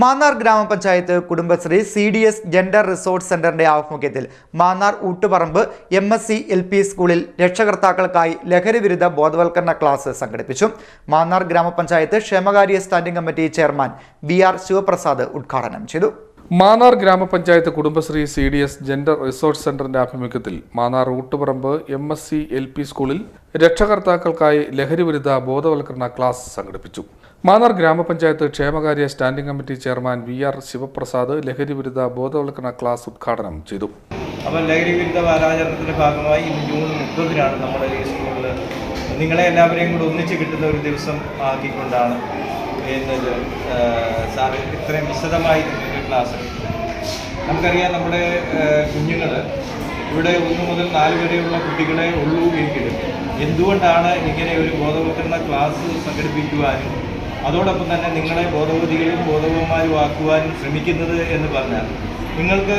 മാന്നാർ ഗ്രാമപഞ്ചായത്ത് Kudumbashree C D S gender resource സെന്ററിന്റെ ആഭിമുഖ്യത്തിൽ Mannar Oottuparambu M S C L P സ്കൂളിൽ രക്ഷകർത്താക്കൾക്കായി ലഹരിവിരുദ്ധ ബോധവൽക്കരണ ക്ലാസ് സംഘടിപ്പിച്ചു. മാന്നാർ ഗ്രാമപഞ്ചായത്ത് ക്ഷേമകാര്യ standing committee chairman B R Shivaprasad ഉദ്ഘാടനം ചെയ്തു. മാന്നാർ ഗ്രാമപഞ്ചായത്ത് Kudumbashree C D S gender resource സെന്ററിന്റെ ആഭിമുഖ്യത്തിൽ Mannar Oottuparambu M S C L P സ്കൂളിൽ രക്ഷകർത്താക്കൾക്കായി ലഹരിവിരുദ്ധ ബോധവൽക്കരണ ക്ലാസ് സംഘടിപ്പിച്ചു. മാന്നാർ ഗ്രാമപഞ്ചായത്ത് ക്ഷേമകാര്യ standing committee chairman V R Shivaprasad ലഹരി വിരുദ്ധ ബോധവൽക്കരണ ക്ലാസ് ഉദ്ഘാടനം ചെയ്തു. അപ്പോൾ ലഹരി വിരുദ്ധ വാരാചരണത്തിന്റെ ഭാഗമായി ഇന്ന് ജൂൺ മുപ്പതിനാണ് നമ്മുടെ ഈ സ്കൂളിൽ നിങ്ങളെ എല്ലാവരെയും കൂടെ ഒന്നിച്ച് കിട്ടുന്ന ഒരു ദിവസം ആക്കിക്കൊണ്ടാണ് ഇന്നത് സാറ് ഇത്രയും വിശദമായി ക്ലാസ് നമുക്കറിയാം നമ്മുടെ കുഞ്ഞുങ്ങൾ ഇവിടെ ഒന്ന് മുതൽ നാല് വരെയുള്ള കുട്ടികളെ ഉള്ളൂ എങ്കിലും എന്തുകൊണ്ടാണ് ഇങ്ങനെ ഒരു ബോധവൽക്കരണ ക്ലാസ് സംഘടിപ്പിക്കുവാനും അതോടൊപ്പം തന്നെ നിങ്ങളെ ബോധവതികളും ബോധവന്മാരും ആക്കുവാനും ശ്രമിക്കുന്നത് എന്ന് പറഞ്ഞാൽ നിങ്ങൾക്ക്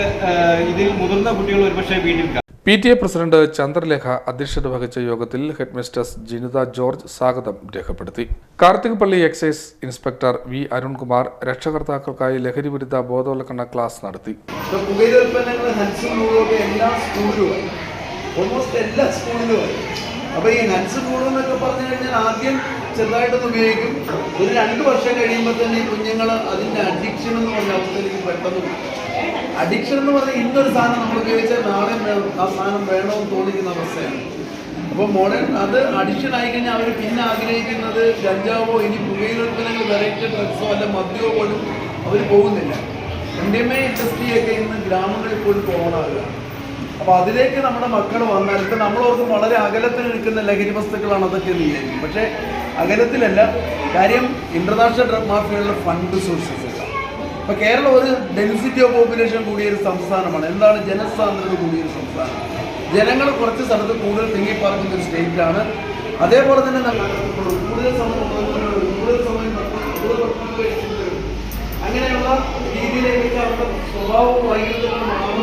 ഇതിൽ മുതിർന്ന കുട്ടികൾ ഒരുപക്ഷെ വീട്ടിൽ കാണും. P T A president Chandralekha അധ്യക്ഷത വഹിച്ച യോഗത്തിൽ ഹെഡ്മിസ്റ്റസ് ജിനിത ജോർജ് സ്വാഗതം രേഖപ്പെടുത്തി. Karthikappally excise inspector V Arunkumar രക്ഷകർത്താക്കൾക്കായി ലഹരി വിരുദ്ധ ബോധവൽക്കരണ ക്ലാസ് നടത്തി. എല്ലാ സ്കൂളിലും ഓൾമോസ്റ്റ് എല്ലാ സ്കൂളിലുമായി അപ്പൊ ഈ ഹൻസ് കൂടുമെന്നൊക്കെ പറഞ്ഞു കഴിഞ്ഞാൽ ആദ്യം ചെറുതായിട്ടൊന്ന് ഉപയോഗിക്കും. ഒരു രണ്ട് വർഷം കഴിയുമ്പോൾ തന്നെ കുഞ്ഞുങ്ങൾ അതിന്റെ അഡിക്ഷൻ എന്ന് പറഞ്ഞ അവസ്ഥയിലേക്ക് പെട്ടെന്ന് അഡിക്ഷൻ എന്ന് പറഞ്ഞാൽ ഇന്നൊരു സാധനം നമ്മൾ ഉപയോഗിച്ചാൽ നാളെ ആ സാധനം വേണമെന്ന് തോന്നിക്കുന്ന അവസ്ഥയാണ്. അപ്പോൾ മോഡേൺ അത് അഡിക്ഷൻ ആയി കഴിഞ്ഞാൽ അവർ പിന്നെ ആഗ്രഹിക്കുന്നത് ഗഞ്ചാവോ ഇനി പുകയില ഉൽപ്പന്നങ്ങൾ വെറൈറ്റി ഡ്രഗ്സോ അല്ല മദ്യമോ പോലും അവർ പോകുന്നില്ല. ഇന്ത്യൻ ഇൻഡസ്ട്രിയൊക്കെ ഇന്ന് ഗ്രാമങ്ങളിൽ പോലും പോകണമല്ല അപ്പോൾ അതിലേക്ക് നമ്മുടെ മക്കൾ വന്നാൽ ഇപ്പൊ നമ്മളോർക്കും വളരെ അകലത്തിൽ നിൽക്കുന്ന ലഹരി വസ്തുക്കളാണ് അതൊക്കെ എന്ന് വിചാരിക്കും പക്ഷേ അകലത്തിലല്ല കാര്യം ഇന്റർനാഷണൽ ഡ്രഗ് മാഫിയകളുടെ ഫണ്ട് സോഴ്സസ് ഇപ്പൊ കേരളം ഒരു ഡെൻസിറ്റി ഓഫ് പോപ്പുലേഷൻ കൂടിയ ഒരു സംസ്ഥാനമാണ്. എന്താണ് ജനസാന്ദ്രത കൂടിയ ഒരു സംസ്ഥാനം? ജനങ്ങൾ കുറച്ച് സ്ഥലത്ത് കൂടുതൽ തിങ്ങിപ്പാർക്കുന്ന ഒരു സ്റ്റേറ്റ് ആണ് അതേപോലെ തന്നെ കൂടുതൽ കൂടുതൽ സമയം അങ്ങനെയുള്ള രീതിയിലേക്ക് അവരുടെ സ്വഭാവവും വൈകല്യങ്ങളും മാറുമ്പോൾ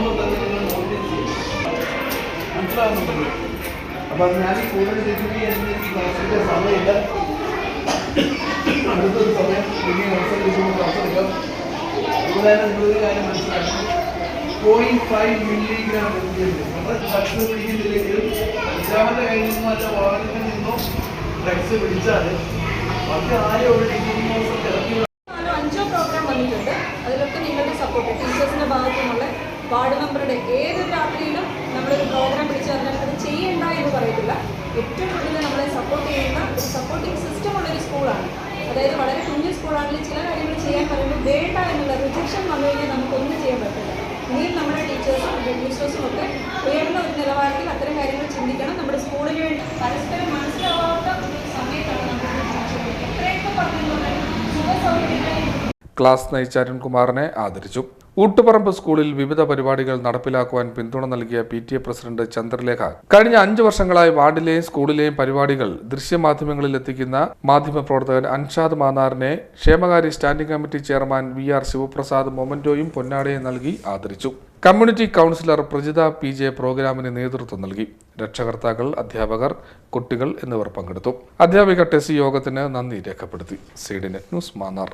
മനസ്സിലാവുന്നുണ്ടല്ലോ. അപ്പം ഞാൻ ഈ കൂടുതൽ ചെയ്തിട്ട് സമയമില്ല. അടുത്തൊരു സമയം കിട്ടുമ്പോൾ ക്ലാസ് എടുക്കാം അതുപോലെ കാര്യം പോയിന്റ് ഫൈവ് മില്ലിഗ്രാം നമ്മൾ ഡ്രഗ്സ് പിടിക്കുന്നില്ലെങ്കിലും അഞ്ചാമത്തെ കയ്യിൽ നിന്നോ അല്ല വാഹനത്തിൽ നിന്നോ ഡ്രഗ്സ് പിടിച്ചാൽ ബാക്കി ആരും മാസം ഇറക്കി അഞ്ചോ പ്രോഗ്രാം വന്നിട്ടുണ്ട്. അതിലൊക്കെ നിങ്ങളുടെ സപ്പോർട്ട് ടീച്ചേഴ്സിന്റെ ഭാഗത്തുനിന്നുള്ള വാർഡ് മെമ്പറുടെ ഏത് രാത്രിയിലും നമ്മളൊരു പ്രോഗ്രാം പിടിച്ച് പറഞ്ഞാൽ അത് ചെയ്യണ്ട പറയത്തില്ല ഏറ്റവും കൂടുതൽ നമ്മളെ സപ്പോർട്ട് ചെയ്യുന്ന ഒരു സപ്പോർട്ടിംഗ് സിസ്റ്റം ഉള്ളൊരു സ്കൂളാണ് അതായത് വളരെ കുഞ്ഞു സ്കൂളാണെങ്കിൽ ചില കാര്യങ്ങൾ ചെയ്യാൻ പറയുമ്പോൾ വേണ്ട എന്നുള്ള റിജക്ഷൻ വന്നു കഴിഞ്ഞാൽ ക്ലാസ് നയിച്ച അരുൺകുമാറിനെ ആദരിച്ചു. ഊട്ടുപറമ്പ് സ്കൂളിൽ വിവിധ പരിപാടികൾ നടപ്പിലാക്കുവാൻ പിന്തുണ നൽകിയ P T A president Chandralekha. കഴിഞ്ഞ അഞ്ചു വർഷങ്ങളായി വാർഡിലെയും സ്കൂളിലെയും പരിപാടികൾ ദൃശ്യമാധ്യമങ്ങളിൽ എത്തിക്കുന്ന മാധ്യമപ്രവർത്തകൻ അൻഷാദ് മാന്നാറിനെ ക്ഷേമകാര്യ standing committee chairman V R Shivaprasad മൊമന്റോയും പൊന്നാടയും നൽകി ആദരിച്ചു. Community counsellor Prajitha P J പ്രോഗ്രാമിന് നേതൃത്വം നൽകി. രക്ഷകർത്താക്കൾ അധ്യാപകർ കുട്ടികൾ എന്നിവർ പങ്കെടുത്തു. അധ്യാപിക ടെസി യോഗത്തിന് നന്ദി രേഖപ്പെടുത്തി. C D news Mannar.